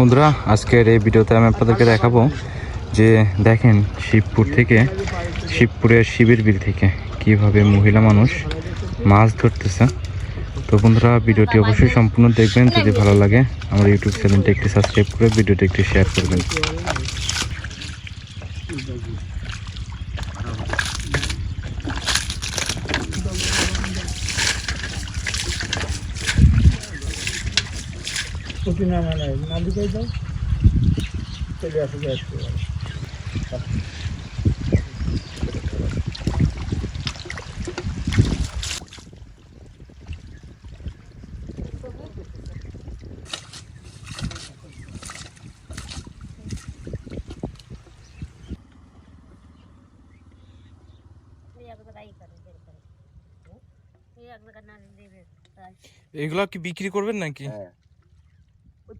বন্ধুরা, আজকের এই ভিডিওতে আমি আপনাদেরকে দেখাবো যে দেখেন শিবপুর থেকে শিবপুরের শিবির বিল থেকে কীভাবে মহিলা মানুষ মাছ ধরতেছে। তো বন্ধুরা, ভিডিওটি অবশ্যই সম্পূর্ণ দেখবেন। যদি ভালো লাগে, আমার ইউটিউব চ্যানেলটি একটি সাবস্ক্রাইব করে ভিডিওটি একটি শেয়ার করবেন। ছুটি না মানে না দিকে যাও চলে আসতে এগুলো কি বিক্রি করবেন নাকি? ওই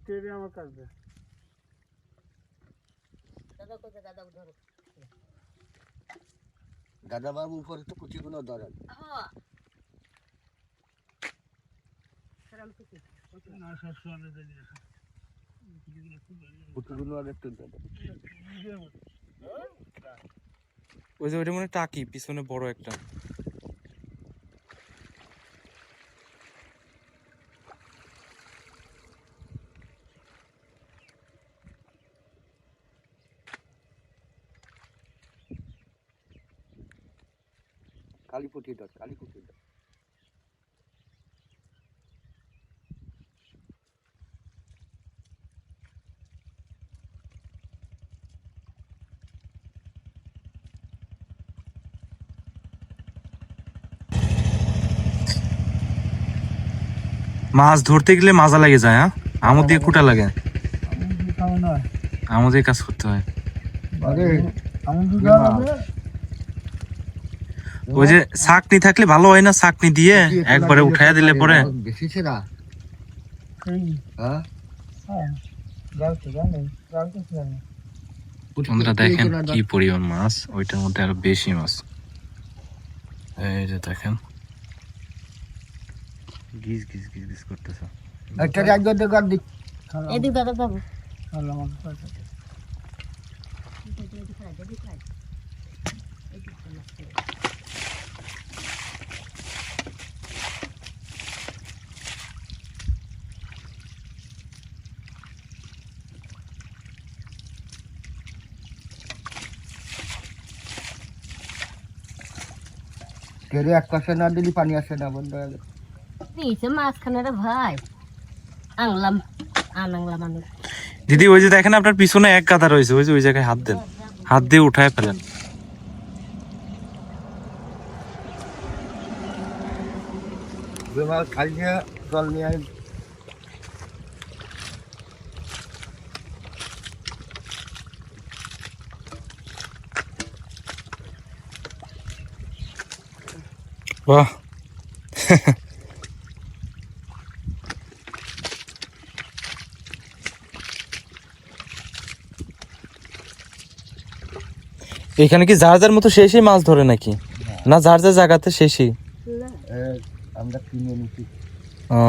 তেরে আমার কাছে দাদা বাবু উপরে তো কুচিগুলো ধরেন ধরেন ওই যে ওইটা মনে হয় টাকি পিছনে বড় একটা। কালী পুঁটি ধর কালী পুঁটি ধর মাছ ধরতে গেলে মাজা লাগে যায় হ্যাঁ? আমদ দিয়ে কুটা লাগে। আমি কি খাব না আমাদের কাজ করতে হয়। আরে আমি কি খাব ওই যে চাকনি থাকলে ভালো হয় না চাকনি দিয়ে একবারে উঠাইয়া দিলে পরে। বেশি ছেড়া এই হ্যাঁ? হ্যাঁ যাও তো জানি যাও তো জানি বন্ধুরা দেখেন কি পরিমাণ মাছ ওইটার মধ্যে আরও বেশি মাছ। এই যে দেখেন। গিজ গিজ গিজ গিজ করতেছে। একটা একজন দেখার দিক এদিক দাদা যাব ভালো আমার কাছে এক পাশে না দিলি পানি আসে না বন্ধ হয়ে গেছে। দিয়েছে মাঝখানে রে ভাই। আনলাম আনাংলা মানুষ দিদি ওই যে দেখেন আপনার পিছনে এক কাদা রয়েছে ওই যে ওই জায়গায় হাত দেন। হাত দিয়ে উঠায় ফেলেন। জল নিয়ে বাহ। এখানে কি যার যার মতো শেষই মাছ ধরে নাকি? না। যার যার জায়গাতে শেষই আমরা কিনে নিচ্ছি ও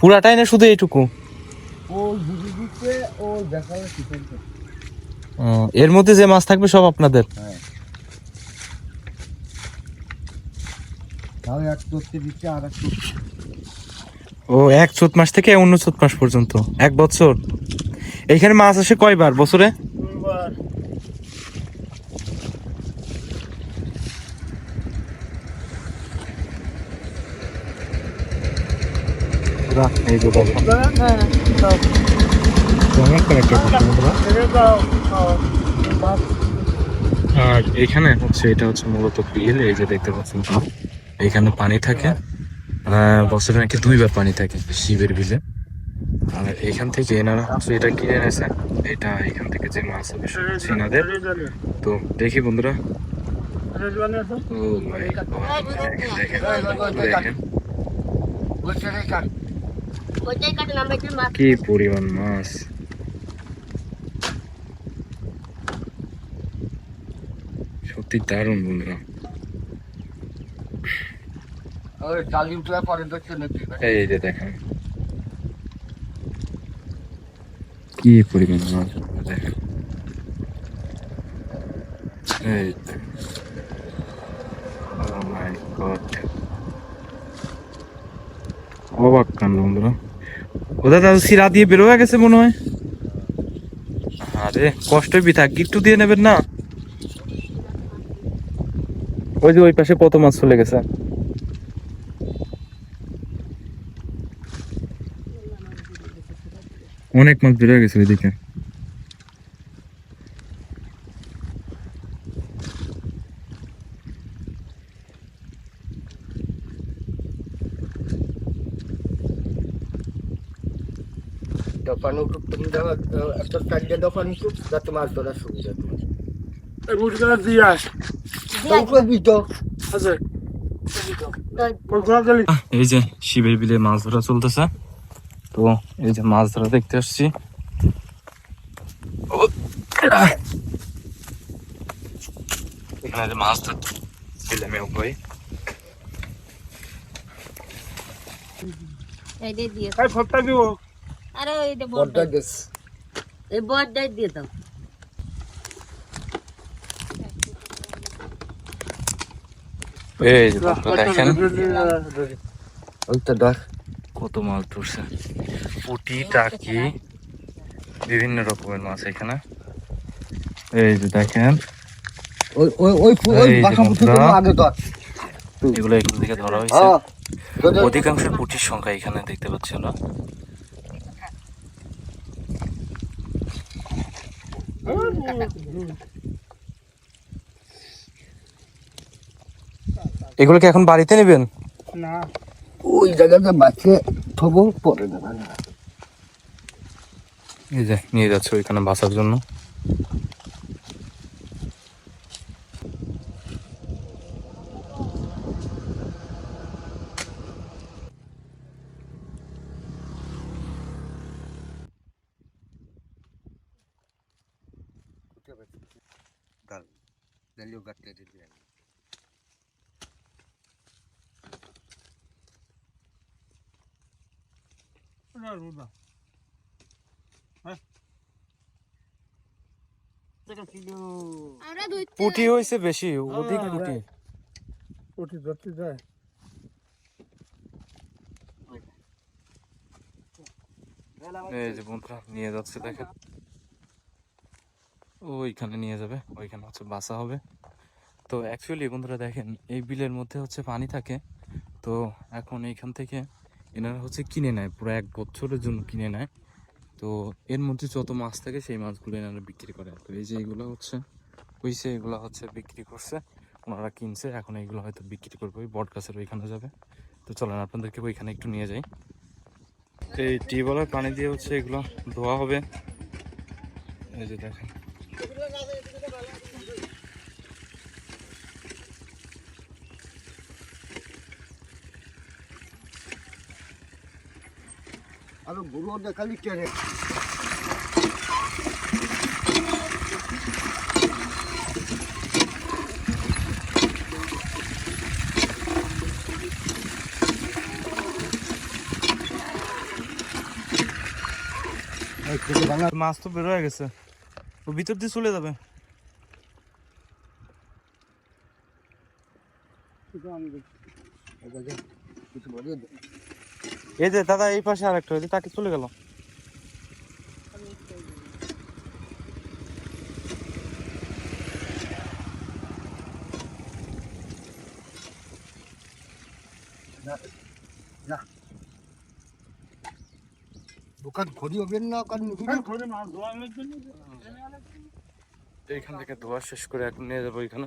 পুরাটাই না শুধু এইটুকু? এর মধ্যে যে মাছ থাকবে সব আপনাদের? হ্যাঁ। তাও এক করতে দিচ্ছে আর এক ও এক চোত মাস থেকে অন্য চোত মাস পর্যন্ত। এক বছর। এইখানে মাছ আসে কয়বার? বছরে? হ্যাঁ মাছ আর এখানে হচ্ছে এটা হচ্ছে মূলত বিল এই যে দেখতে পাচ্ছেন এখানে পানি থাকে। বছরে নাকি দুইবার পানি থাকে শিবের বিলে। আর এখান থেকে এনারা হচ্ছে এটা কিনে এনেছে। এটা এখান থেকে যে মাছ হবে এনাদের। তো দেখি বন্ধুরা। কি পরিমাণ মাছ। সত্যি দারুণ বন্ধুরা ওই টালি উঠে পরে দেখছে নাকি এই যে দেখেন। কি পরিমাণ মাছ? দেখেন। এই Oh. অবাক কাণ্ড বন্ধুরা। ওদের দাদু সিরা দিয়ে বেরো হয়ে গেছে মনে হয়। আরে কষ্ট বি থাক একটু দিয়ে নেবেন না। ওই যে ওই পাশে কত মাছ চলে গেছে। অনেক মাছ বেরোয় গেছে ওইদিকে দোকানে তুমি দেখো একটা চারটে যাতে মাছ ধরার সুবিধা তোমার দিয়ে আস এই যে শিবের বিলে মাছ ধরা চলতেছে। তো এই যে মাছ ধরা দেখতে আসছি। এখানে যে মাছ ধরতে ছিলাম ভাই। এই দিয়ে দিয়ে এই ফটটা দিব। আরে এই যে বড্ডা বড়টা গেছ এই বড়টাই দিয়ে দাও। এই দেখেন। কত মাছ ধরছে? পুটি টাকি বিভিন্ন রকমের মাছ এখানে। এই যে দেখেন। ওই। আগে এগুলো এখান থেকে ধরা হয়েছে। হ্যাঁ অধিকাংশ পুটির সংখ্যা এখানে দেখতে পাচ্ছি আমরা। এগুলো কি এখন বাড়িতে নেবেন? না। ওই জায়গাতে বাঁচে থবো পরে দেবে না এই যে নিয়ে যাচ্ছে ওইখানে বাসার জন্য। না রুদা হ্যাঁ দেখা পুটি হয়েছে বেশি অধিক পুটি। ওটি ধরতে যায়। এই যে বন্ধুরা নিয়ে যাচ্ছে দেখেন। ওইখানে নিয়ে যাবে ওইখানে হচ্ছে বাসা হবে। তো অ্যাকচুয়ালি বন্ধুরা দেখেন এই বিলের মধ্যে হচ্ছে পানি থাকে। তো এখন এইখান থেকে এনারা হচ্ছে কিনে নেয়, পুরো এক বছরের জন্য কিনে নেয়। তো এর মধ্যে যত মাছ থাকে সেই মাছগুলো এনারা বিক্রি করে তো এই যে এগুলো হচ্ছে হইছে এগুলো হচ্ছে বিক্রি করছে, ওনারা কিনছে, এখন এইগুলো হয়তো বিক্রি করবে, ওই বট গাছের ওইখানে যাবে। তো চলেন আপনাদেরকে ওইখানে একটু নিয়ে যাই। এই টিউবওয়েলের পানি দিয়ে হচ্ছে এগুলো ধোয়া হবে। এই যে দেখেন। আরও দেখালি টেনে। এই মাছ তো বের হয়ে গেছে। ও ভিতর দিয়ে চলে যাবে। এবারে কিছু। এই যে দাদা এই পাশে আরেকটা ওই যে তাকে চলে গেল। দোকান খড়ি হবেন না এইখান থেকে ধোয়া শেষ করে এখন নিয়ে যাব ওইখানে